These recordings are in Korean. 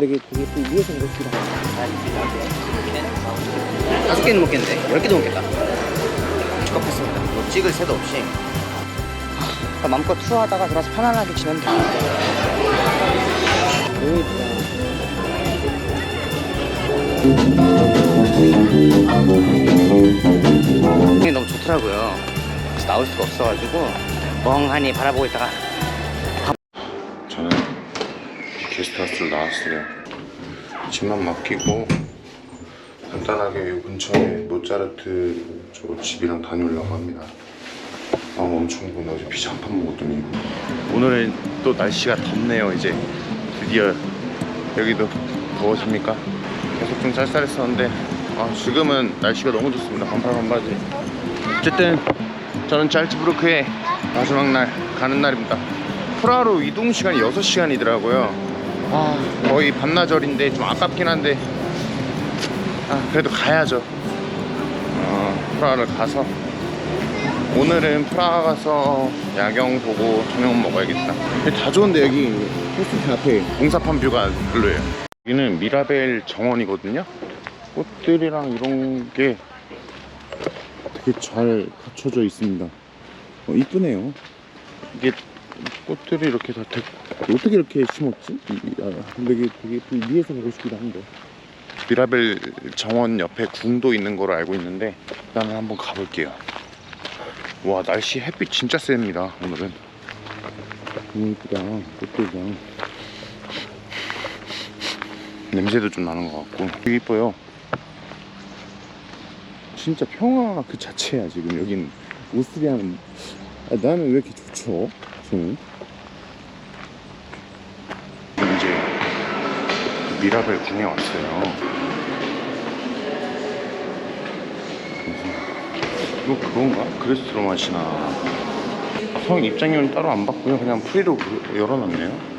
되게 되게 또 위에서 이렇게 다섯 개는 먹겠는데? 열 개도 먹겠다. 축하했습니다. 뭐 찍을 새도 없이. 아, 마음껏 투어하다가 들어와서 편안하게 지내면 돼. 너무 너무 좋더라고요. 그래서 나올 수가 없어가지고 멍하니 바라보고 있다가 게스트하우스를 나왔어요. 집만 맡기고 간단하게 이 근처에 모짜르트 저 집이랑 다녀오려고 합니다. 마음 엄청 부네 어제 피자 한 판 먹었더니. 오늘은 또 날씨가 덥네요 이제. 드디어 여기도 더워집니까? 계속 좀 쌀쌀했었는데. 아, 지금은 날씨가 너무 좋습니다. 반팔 반바지. 어쨌든 저는 짤츠부르크의 마지막 날 가는 날입니다. 프라하로 이동 시간이 6시간이더라고요 아 거의 반나절인데 좀 아깝긴 한데. 아 그래도 가야죠. 어, 프라하를 가서. 오늘은 프라하 가서 야경 보고 저녁 먹어야겠다. 다 좋은데 여기 헬스장 앞에 공사판 뷰가 별로예요. 여기는 미라벨 정원이거든요. 꽃들이랑 이런 게 되게 잘 갖춰져 있습니다. 어, 이쁘네요. 이게 꽃들이 이렇게 다 되... 어떻게 이렇게 심었지? 이- 아, 근데 이게 되게 또 위에서 보고 싶기도 한데. 미라벨 정원 옆에 궁도 있는 걸로 알고 있는데 일단은 한번 가볼게요. 와 날씨 햇빛 진짜 셉니다 오늘은. 너무 이쁘다 꽃들이랑. 냄새도 좀 나는 것 같고. 되게 이뻐요. 진짜 평화 그 자체야 지금 여긴. 오스트리아는. 아, 나는 왜 이렇게 좋죠 저는 이제 미라벨 궁에 왔어요. 이거 그건가? 그레스로 맛이나. 성 입장료는 따로 안 받고요. 그냥 프리로 그- 열어놨네요.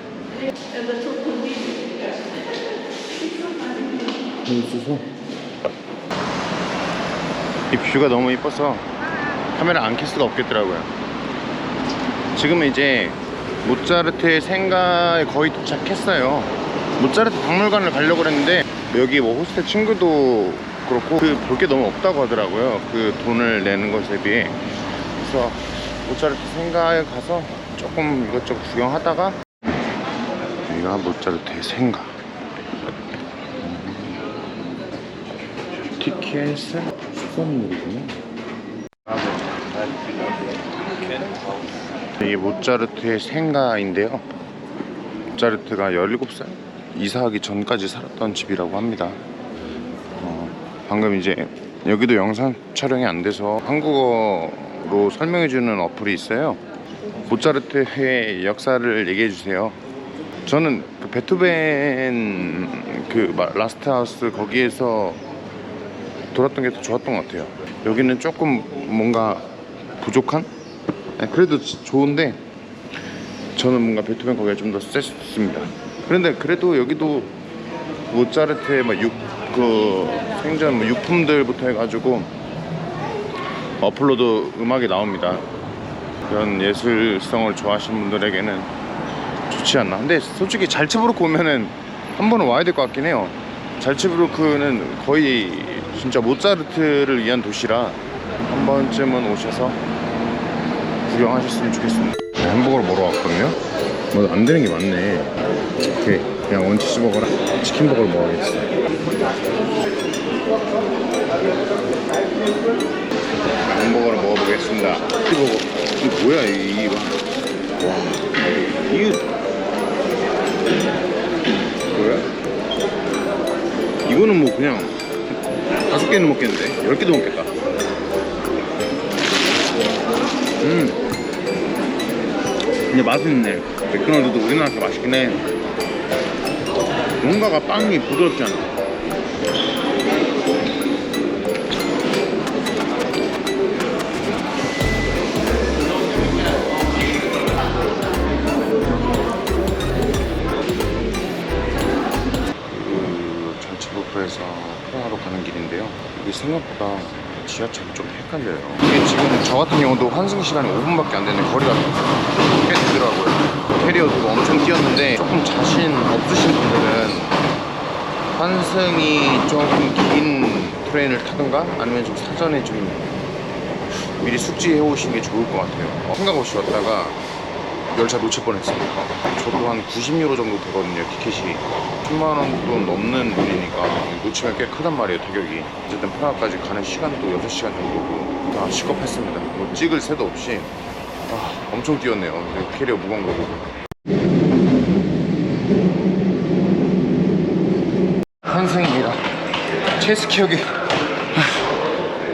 있어서 이 뷰가 너무 이뻐서 카메라 안 켤 수가 없겠더라고요 지금은 이제 모차르트의 생가에 거의 도착했어요. 모차르트 박물관을 가려고 그랬는데 여기 뭐 호스텔 친구도 그렇고 그 볼 게 너무 없다고 하더라고요. 그 돈을 내는 것에 비해. 그래서 모차르트 생가에 가서 조금 이것저것 구경하다가 여기가 모차르트의 생가. 티켓은 13유로구나 이게 모차르트의 생가인데요. 모차르트가 17살 이사하기 전까지 살았던 집이라고 합니다. 어, 방금 이제 여기도 영상 촬영이 안 돼서 한국어로 설명해주는 어플이 있어요. 모차르트의 역사를 얘기해 주세요. 저는 그 베토벤 그 마- 라스트 하우스 거기에서 돌았던 게 더 좋았던 것 같아요. 여기는 조금 뭔가 부족한? 네, 그래도 지- 좋은데 저는 뭔가 베토벤 거기가 좀 더 셌습니다. 그런데 그래도 여기도 모차르트의 막 육, 그 생전 뭐 유품들부터 해가지고 어플로도 음악이 나옵니다. 그런 예술성을 좋아하시는 분들에게는 좋지 않나. 근데 솔직히 잘츠부르크 오면은 한 번은 와야 될 것 같긴 해요. 잘츠부르크는 거의 진짜 모차르트를 위한 도시라 한 번쯤은 오셔서 구경하셨으면 좋겠습니다. 네, 햄버거를 먹으러 왔거든요. 뭐 안 되는 게 많네. 오케이 그냥 원치즈 버거랑 치킨버거를 먹어야겠어. 햄버거를 먹어보겠습니다. 치즈버거. 이게 뭐야 이 와, 와. 이게 뭐야? 이거는 뭐 그냥 다섯 개는 먹겠는데? 열 개도 먹겠다. 음 근데 맛있네. 맥도날드도 우리나라에서 맛있긴 해. 뭔가가 빵이 부드럽지 않아. 그 전체부프에서 프라하로 가는 길인데요. 이게 생각보다 지하철이 좀 헷갈려요. 이게 지금 저 같은 경우도 환승 시간이 5분밖에 안 되는 거리가 꽤 되더라고요. 캐리어도 엄청 뛰었는데 조금 자신 없으신 분들은 환승이 조금 긴 트레인을 타든가 아니면 좀 사전에 좀 미리 숙지해 오시는 게 좋을 것 같아요. 어, 생각 없이 왔다가 열차 놓칠 뻔했습니다. 저도 한 90유로 정도 되거든요, 티켓이. 10만 원도 넘는 돈이니까 놓치면 꽤 크단 말이에요, 타격이. 어쨌든 프라하까지 가는 시간도 6시간 정도고 아, 시겁했습니다. 뭐 찍을 새도 없이 아, 엄청 뛰었네요. 캐리어 무거운 거 보고. 환승입니다. 체스키역에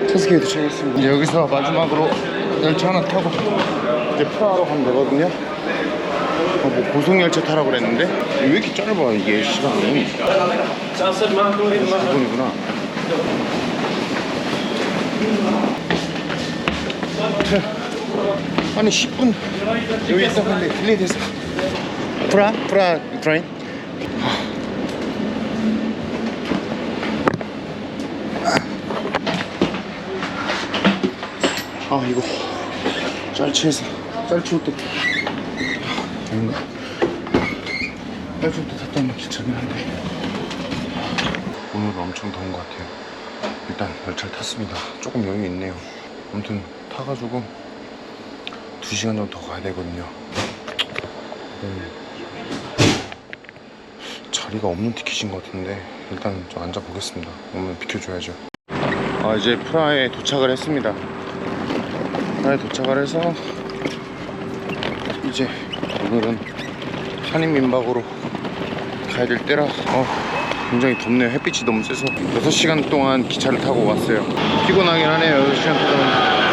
체스키역에 도착했습니다. 이제 여기서 마지막으로 열차 하나 타고 이제 프라하로 가면 되거든요. 어, 뭐 고속열차 타라고 그랬는데 왜 이렇게 짧아 이게 시간이? 9분이구나. 아니 10분. 여기 있다가 근데 딜레이 돼서 프라? 프라 트레인? 아 이거. 짤치해서. 짤치 올때 아닌가? 짤치 올때 탔다면 괜찮긴 한데. 오늘은 엄청 더운 것 같아요. 일단 열차를 탔습니다. 조금 여유 있네요. 아무튼 타가지고 2시간 정도 더 가야 되거든요. 네. 자리가 없는 티켓인 것 같은데 일단 좀 앉아보겠습니다. 오늘 비켜줘야죠. 아 이제 프라하에 도착을 했습니다. 프라하에 도착을 해서 이제 오늘은 산인민박으로 가야 될 때라 어, 굉장히 덥네요. 햇빛이 너무 세서. 6시간 동안 기차를 타고 왔어요. 피곤하긴 하네요 6시간 타다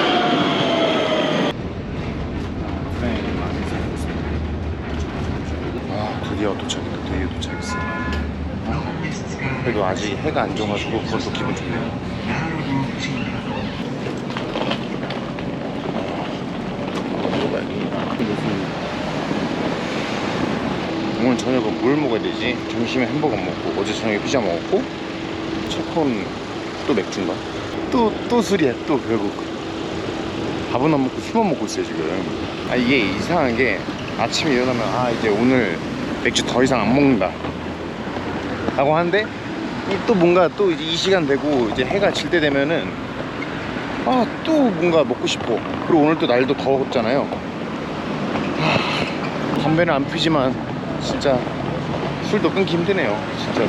아 드디어 도착했다. 드디어 도착했어. 아, 그래도 아직 해가 안 져가지고 그것도 기분 좋네요 오늘 저녁에 뭘 먹어야 되지? 점심에 햄버거 먹고 어제 저녁에 피자 먹었고 첫콘 또 맥주인가? 또, 또 술이야 또 결국. 밥은 안 먹고 술만 먹고 있어요 지금. 아 이게 이상한 게 아침에 일어나면 아 이제 오늘 맥주 더 이상 안 먹는다. 라고 하는데 이또 뭔가 또 이제 이 시간 되고 이제 해가 질 때 되면은 아 또 뭔가 먹고 싶어 그리고 오늘 또 날도 더웠잖아요. 하, 담배는 안 피지만 진짜 술도 끊기 힘드네요 진짜로.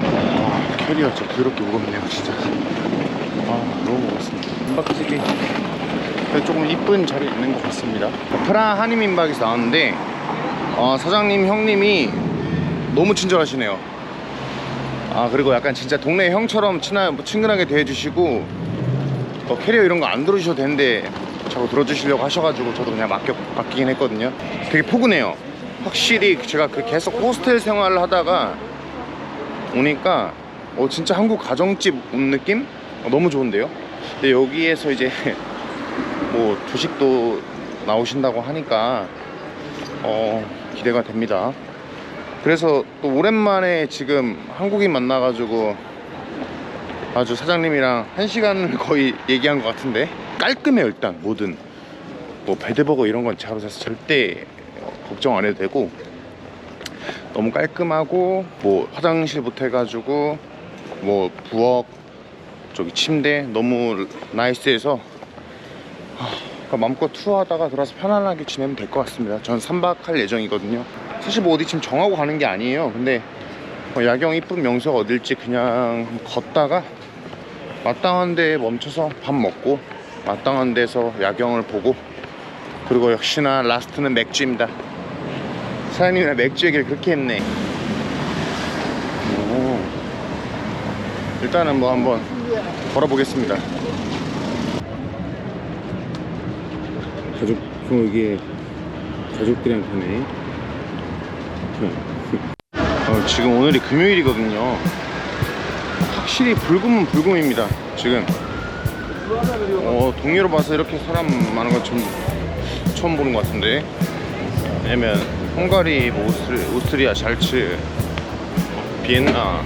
아, 캐리어 진짜 더럽게 무겁네요 진짜. 아 너무 무겁습니다. 민박집이 조금 이쁜 자리에 있는 것 같습니다. 프라 한인 민박에서 나왔는데 어, 사장님 형님이 너무 친절하시네요. 아 그리고 약간 진짜 동네 형처럼 친하, 친근하게 대해주시고 어, 캐리어 이런 거 안 들어주셔도 되는데 자꾸 들어주시려고 하셔가지고 저도 그냥 맡겨, 맡기긴 했거든요. 되게 포근해요 확실히 제가 그 계속 호스텔 생활을 하다가 오니까 어, 진짜 한국 가정집 온 느낌? 어, 너무 좋은데요? 근데 여기에서 이제 뭐 조식도 나오신다고 하니까 어, 기대가 됩니다. 그래서 또 오랜만에 지금 한국인 만나가지고 아주 사장님이랑 한 시간을 거의 얘기한 것 같은데 깔끔해요 일단 뭐든 뭐 배드버거 이런 건 제가 사실 절대 걱정 안 해도 되고 너무 깔끔하고 뭐 화장실부터 해가지고 뭐 부엌 저기 침대 너무 나이스해서 그러니까 마음껏 투어하다가 들어와서 편안하게 지내면 될 것 같습니다. 전 3박 할 예정이거든요. 사실 뭐 어디 지금 정하고 가는 게 아니에요. 근데 뭐 야경 이쁜 명소가 어딜지 그냥 걷다가 마땅한 데에 멈춰서 밥 먹고 마땅한 데서 야경을 보고 그리고 역시나 라스트는 맥주입니다. 사장님이랑 맥주 얘기를 그렇게 했네. 오. 일단은 뭐 한번 걸어보겠습니다. 가족, 이게 가족들이랑 가네. 어, 지금 오늘이 금요일이거든요. 확실히 불금은 불금입니다. 지금. 어, 동네로 봐서 이렇게 사람 많은 건 좀 처음 보는 것 같은데. 왜냐면 헝가리, 뭐 오스트리, 오스트리아, 잘츠, 비엔나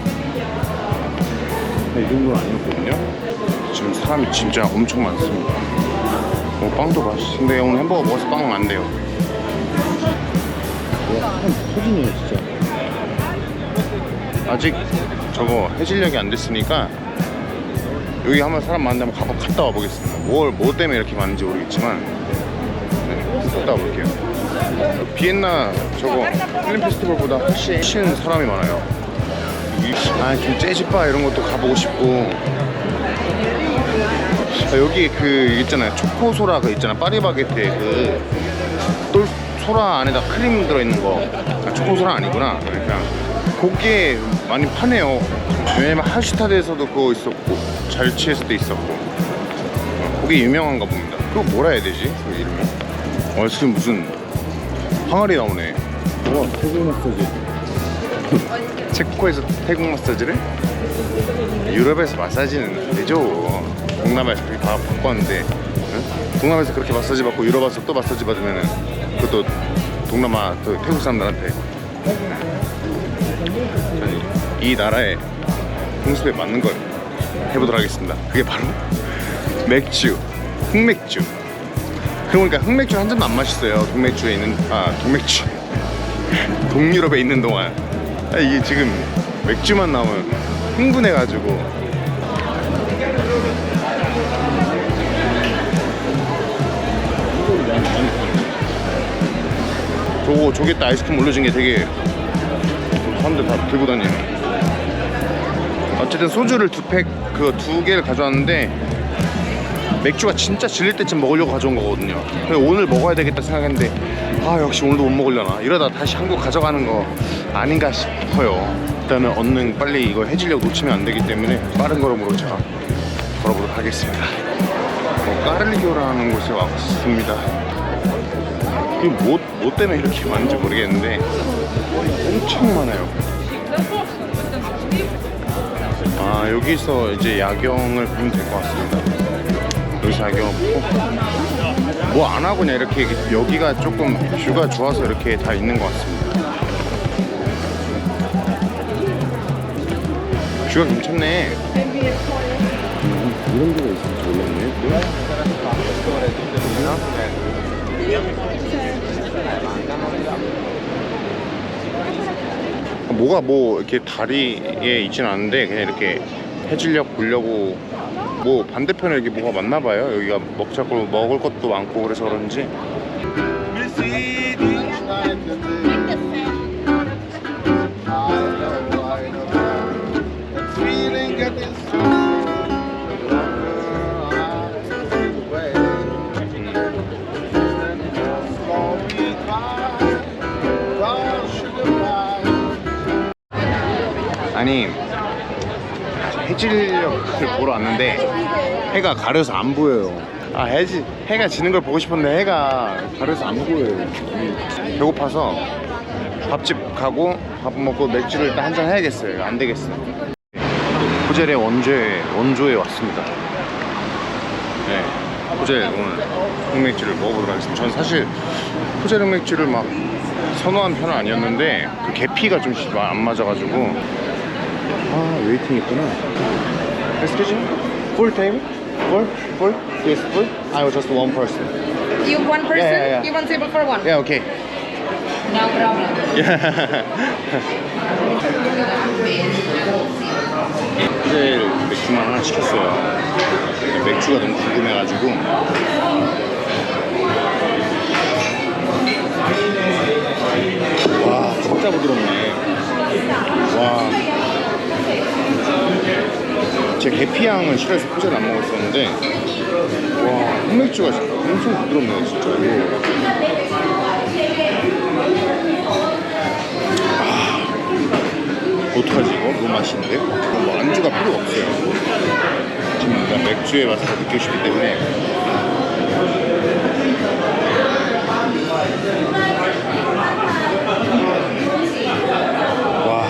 이 정도는 아니었거든요. 지금 사람이 진짜 엄청 많습니다. 어, 빵도 맛있는데 오늘 햄버거 먹어서 빵은 안 돼요. 와, 한 터지네요, 진짜. 아직 저거 해질녘이 안 됐으니까 여기 한번 사람 많은데 한번 가, 갔다 와보겠습니다. 뭘, 뭐 때문에 이렇게 많은지 모르겠지만 네, 갔다 와볼게요. 비엔나 저거 필름 페스티벌보다 훨씬, 훨씬 사람이 많아요. 아 좀 재즈바 이런 것도 가보고 싶고. 아, 여기 그 있잖아요. 초코소라 그 있잖아 파리바게트에 그 똘 소라 안에다 크림 들어있는 거. 아, 초코소라 아니구나. 그냥 그게 많이 파네요. 왜냐면 하슈타드에서도 그거 있었고 잘치에서도 있었고. 어, 그게 유명한가 봅니다. 그거 뭐라 해야 되지? 그 이름이? 어 지금 무슨 항아리 나오네 와, 태국 마사지. 체코에서 태국 마사지를? 유럽에서 마사지는 되죠. 동남아에서 그렇게 바, 바꿨는데 응? 동남아에서 그렇게 마사지 받고 유럽 와서 또 마사지 받으면은 그것도 동남아 또 태국 사람들한테 이 나라의 풍습에 맞는 걸 해보도록 하겠습니다. 그게 바로 맥주, 흑맥주. 그러니까 흑맥주 한 잔도 안 마셨어요. 동맥주에 있는 아 동맥주. 동유럽에 있는 동안 아, 이게 지금 맥주만 나오면 흥분해가지고 저거 저기다 아이스크림 올려준 게 되게 사람들 다 들고 다니네 어쨌든 소주를 두 팩 그 두 개를 가져왔는데 맥주가 진짜 질릴 때쯤 먹으려고 가져온 거거든요. 오늘 먹어야 되겠다 생각했는데 아 역시 오늘도 못 먹으려나 이러다 다시 한국 가져가는 거 아닌가 싶어요. 일단은 얼른 빨리 이거 해질녘 놓치면 안 되기 때문에 빠른 걸음으로 제가 걸어보도록 하겠습니다. 뭐 까를리교라는 곳에 왔습니다. 이게 뭐, 뭐 때문에 이렇게 많은지 모르겠는데 엄청 많아요. 아 여기서 이제 야경을 보면 될 것 같습니다. 보고 뭐안 하고 그냥 이렇게 여기가 조금 뷰가 좋아서 이렇게 다 있는 것 같습니다. 뷰가 괜찮네. 이런 데가 있을지 몰랐네. 뭐가 뭐 이렇게 다리에 있진 않은데 그냥 이렇게 해질녘 보려고 뭐 반대편에 여기 뭐가 많나 봐요. 여기가 먹자고 먹을 것도 많고 그래서 그런지. 아니 해질녘을 보러 왔는데 해가 가려서 안 보여요. 아 해지 해가 지는 걸 보고 싶었는데 해가 가려서 안 보여요. 배고파서 밥집 가고 밥 먹고 맥주를 일단 한잔 해야겠어요. 안 되겠어. 호젤의 원조에 원조에 왔습니다. 네, 호젤 오늘 흑맥주를 먹어보도록 하겠습니다. 저는 사실 호젤 흑맥주를 막 선호한 편은 아니었는데 그 계피가 좀 안 맞아가지고 아 웨이팅 있구나 Excuse me? Full table? Full? Full? Yes, full? I was just one person You one person? Yeah, yeah, yeah. You want table for one? Yeah, okay No problem. 호텔 맥주만 하나 시켰어요 맥주가 너무 궁금해가지고 와 진짜 부드럽네 와 제 계피향을 싫어해서 포제를 안 먹었었는데 와 흑맥주가 엄청 부드럽네요 진짜 이거 어떡하지 이거? 너무 맛있는데? 뭐 안주가 필요가 없어요 지금 맥주의 맛을 더 느끼고 싶기 때문에 와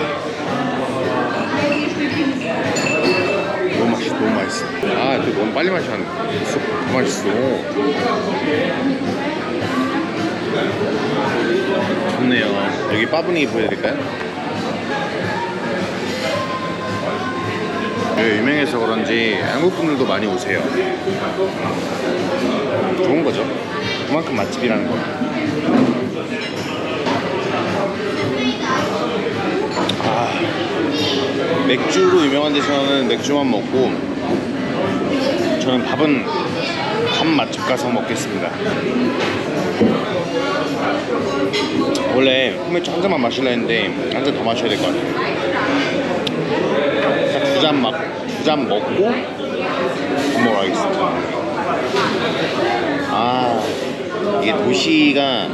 너무 맛있어 너무 맛있어 아 이거 너무 빨리 너무 맛있어 좋네요 여기 빠분이 보여드릴까요? 네, 유명해서 그런지 한국 분들도 많이 오세요. 좋은 거죠. 그만큼 맛집이라는 거. 아, 맥주로 유명한 데서는 맥주만 먹고 저는 밥은 밥 맛집 가서 먹겠습니다. 원래 흑맥주 한 잔만 마실라 했는데 한 잔 더 마셔야 될 것 같아요. 두 잔 막, 두 잔 먹고 밥 먹으러 가겠습니다. 아, 이게 도시가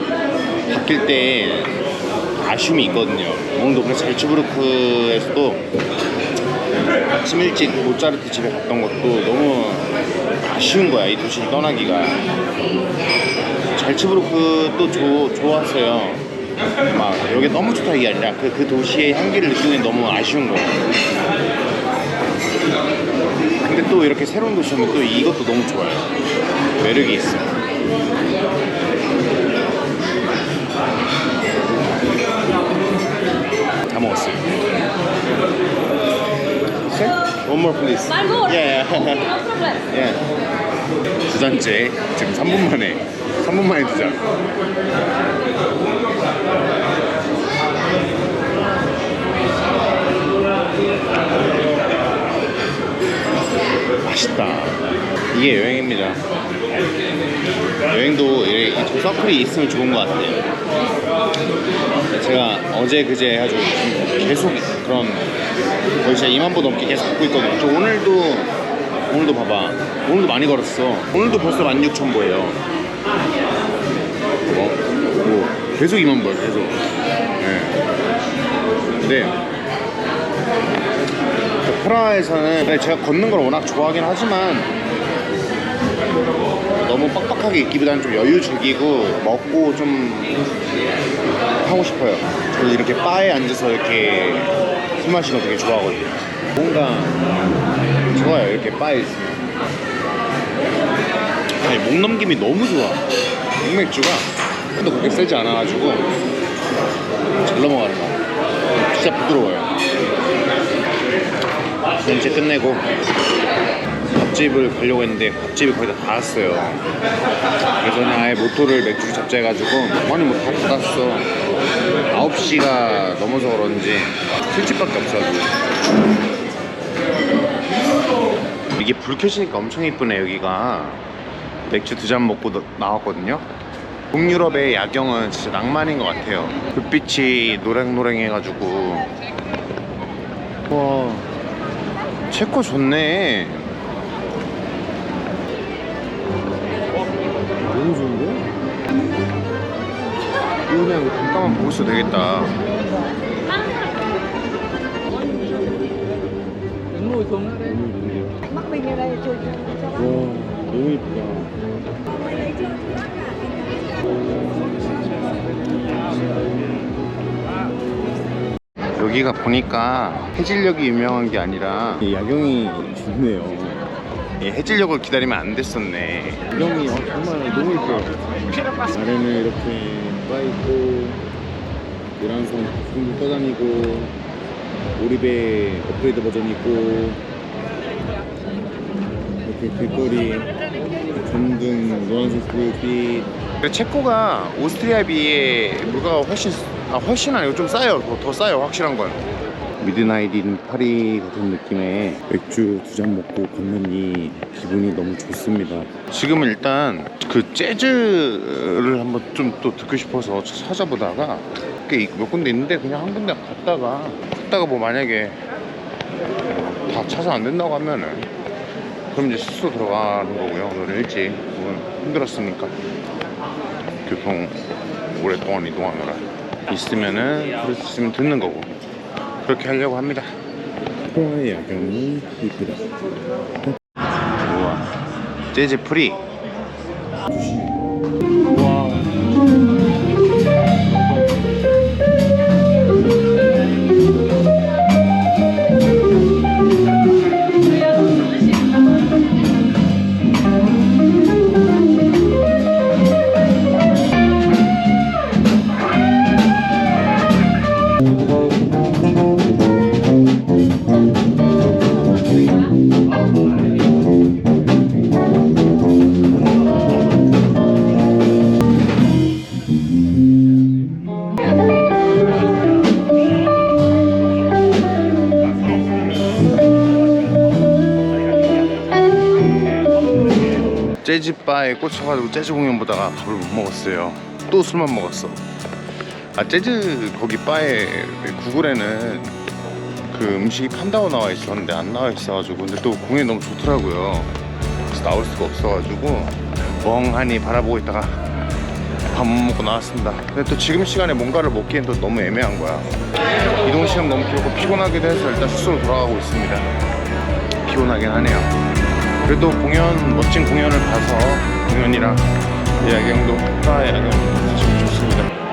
바뀔 때 아쉬움이 있거든요. 몽도 그래서 잘츠부르크에서도 아침 일찍 모짜르트 집에 갔던 것도 너무 아쉬운 거야. 이 도시를 떠나기가. 잘츠부르크도 조, 좋았어요. 막 여기 너무 좋다 이게 아니라 그, 그 도시의 향기를 느끼는 게 너무 아쉬운 거예요. 근데 또 이렇게 새로운 도시 오면 또 이것도 너무 좋아요. 매력이 있어. 다 먹었어요. One more please. One more. Yeah, yeah. No problem. 예. 두 잔째 지금 3분 만에 3분 만에 두 잔. 맛있다. 이게 여행입니다. 여행도 이저 서클이 있으면 좋은 것 같아요. 제가 어제 그제 해가지고 계속 그런 거의 진짜 2만 보 넘게 계속 걷고 있거든요. 저 오늘도 오늘도 봐봐. 오늘도 많이 걸었어. 오늘도 벌써 16,000보예요. 뭐, 뭐 계속 2만 보야 계속. 네. 근데 프라하에서는 근데 제가 걷는 걸 워낙 좋아하긴 하지만 너무 빡빡하게 입기보다는 좀 여유 즐기고 먹고 좀 하고 싶어요. 저도 이렇게 바에 앉아서 이렇게 술 마시는 거 되게 좋아하거든요. 뭔가 좋아요. 이렇게 바에 있으면. 아니, 목 넘김이 너무 좋아. 흑맥주가 또 그렇게 세지 않아가지고 잘 넘어가는 거. 진짜 부드러워요. 전체 끝내고 밥집을 가려고 했는데 밥집이 거의 다 닫았어요. 그래서 그냥 아예 모토를 맥주 잡자 해가지고 아니 뭐다 닫았어. 9시가 넘어서 그런지 술집밖에 없어가지고. 이게 불 켜지니까 엄청 이쁘네 여기가. 맥주 두 잔 먹고 나- 나왔거든요? 북유럽의 야경은 진짜 낭만인 것 같아요. 불빛이 노랭노랭해가지고. 와 체코 좋네. 너무 좋은 잠깐만 보고 있어도 되겠다. 와 너무 이쁘다 여기가 보니까 해질녘이 유명한 게 아니라 이 야경이 좋네요. 이 해질녘을 기다리면 안 됐었네. 야경이 어, 정말 너무 이뻐요. 아래는 이렇게 빠있고 노란선 풍도 떠다니고 오리배 업그레이드 버전 있고 이렇게 길거리 전등 노란색 불빛. 체코가 오스트리아에 비해 물가가 훨씬 아 훨씬 아니고 좀 싸요. 더, 더 싸요 확실한 건 미드나잇 인 파리 같은 느낌의 맥주 두 잔 먹고 걷는 이 기분이 너무 좋습니다. 지금은 일단 그 재즈를 한번 좀 또 듣고 싶어서 찾아보다가 꽤몇 군데 있는데 그냥 한 군데 갔다가 갔다가 뭐 만약에 다 찾아 안 된다고 하면은 그럼 이제 숙소 들어가는 거고요. 오늘 일찍 오늘 힘들었으니까. 교통 오랫동안 이동하느라. 있으면은 있으면 듣는 거고 그렇게 하려고 합니다. 야경은 이쁘다. 우와. 재즈 프리 재즈 바에 꽂혀가지고 재즈 공연 보다가 밥을 못 먹었어요. 또 술만 먹었어. 아 재즈 거기 바에 구글에는 그 음식이 판다고 나와 있었는데 안 나와 있어가지고 근데 또 공연이 너무 좋더라고요. 그래서 나올 수가 없어가지고 멍하니 바라보고 있다가 밥 못 먹고 나왔습니다. 근데 또 지금 시간에 뭔가를 먹기엔 또 너무 애매한 거야. 이동 시간 너무 길고 피곤하기도 해서 일단 숙소로 돌아가고 있습니다. 피곤하긴 하네요. 그래도 공연 멋진 공연을 봐서 공연이랑 야경도 효과 야경 사실 좋습니다.